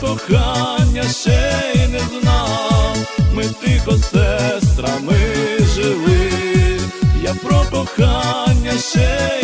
кохання ще й не знав, ми тихо сестрами жили, я про кохання ще.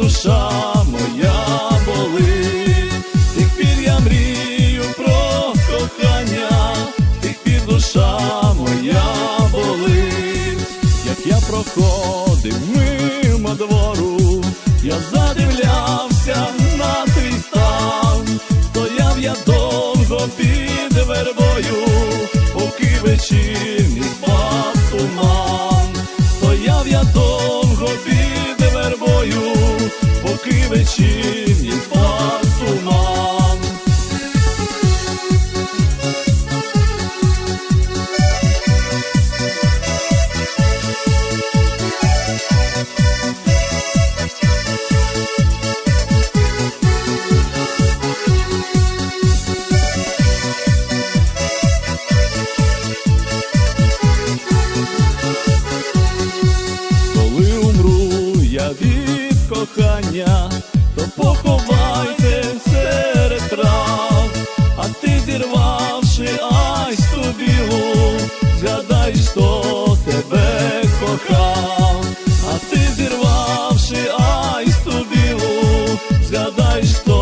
Душа моя болить, тих пір я мрію про кохання, тих пір душа моя болить, як я проходив мимо двору, я задивлявся на твій стан, стояв я довго під вербою, пісня, то поховайте серед трав, а ти зірвавши айс тобі, згадай, що тебе кохав, а ти зірвавши айс тобі, згадай, що